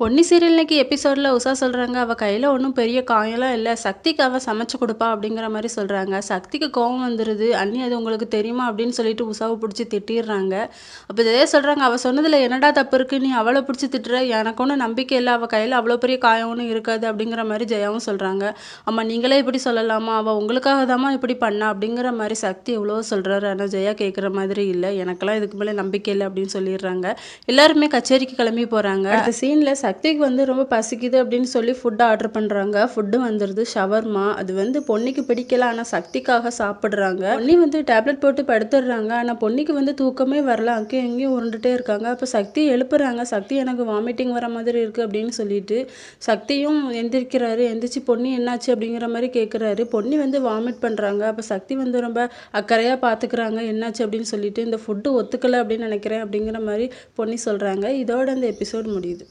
Ponni serial எபிசோடில் உஷா சொல்கிறாங்க அவள் கையில் ஒன்றும் பெரிய காயம்லாம் இல்லை சக்திக்கு அவள் சமைச்சு கொடுப்பா அப்படிங்கிற மாதிரி சொல்கிறாங்க சக்திக்கு கோவம் வந்துடுது அண்ணி அது உங்களுக்கு தெரியுமா அப்படின்னு சொல்லிட்டு உஷாவை பிடிச்சி திட்டிடுறாங்க. அப்போ இதே சொல்கிறாங்க அவள் சொன்னதில் என்னடா தப்பு இருக்குது நீ அவளை பிடிச்சி திட்டுற? எனக்கு ஒன்றும் நம்பிக்கை இல்லை அவள் கையில் அவ்வளோ பெரிய காயம் ஒன்றும் இருக்காது அப்படிங்கிற மாதிரி ஜெயாவும் சொல்கிறாங்க அம்மா நீங்களே இப்படி சொல்லலாமா? அவள் உங்களுக்காக தாம்மா இப்படி பண்ணா அப்படிங்கிற மாதிரி சக்தி எவ்வளோ சொல்கிறாரு ஆனால் ஜெயா கேட்குற மாதிரி இல்லை எனக்கெல்லாம் இதுக்கு மேலே நம்பிக்கை இல்லை அப்படின்னு சொல்லிடுறாங்க. எல்லாருமே கச்சேரிக்கு கிளம்பி போகிறாங்க அந்த சீனில் சக்திக்கு வந்து ரொம்ப பசிக்குது அப்படின்னு சொல்லி ஃபுட்டு ஆர்டர் பண்ணுறாங்க ஃபுட்டு வந்துடுது ஷவர்மா. அது வந்து பொன்னிக்கு பிடிக்கல ஆனால் சக்திக்காக சாப்பிட்றாங்க. பொண்ணி வந்து டேப்லெட் போட்டு படுத்துடுறாங்க. ஆனால் பொன்னிக்கு வந்து தூக்கமே வரல. அங்கேயும் எங்கேயும் உருண்டுட்டே இருக்காங்க. அப்போ சக்தி எழுப்புறாங்க. சக்தி எனக்கு வாமிட்டிங் வர மாதிரி இருக்குது அப்படின்னு சொல்லிட்டு சக்தியும் எந்திரிக்கிறாரு. எந்திரிச்சு பொன்னி என்னாச்சு அப்படிங்கிற மாதிரி கேட்குறாரு பொன்னி வந்து வாமிட் பண்ணுறாங்க அப்போ சக்தி வந்து ரொம்ப அக்கறையாக பார்த்துக்கிறாங்க என்னாச்சு அப்படின்னு சொல்லிட்டு இந்த ஃபுட்டு ஒத்துக்கலை அப்படின்னு நினைக்கிறேன் அப்படிங்கிற மாதிரி பொன்னி சொல்கிறாங்க இதோட இந்த எபிசோட் முடியுது.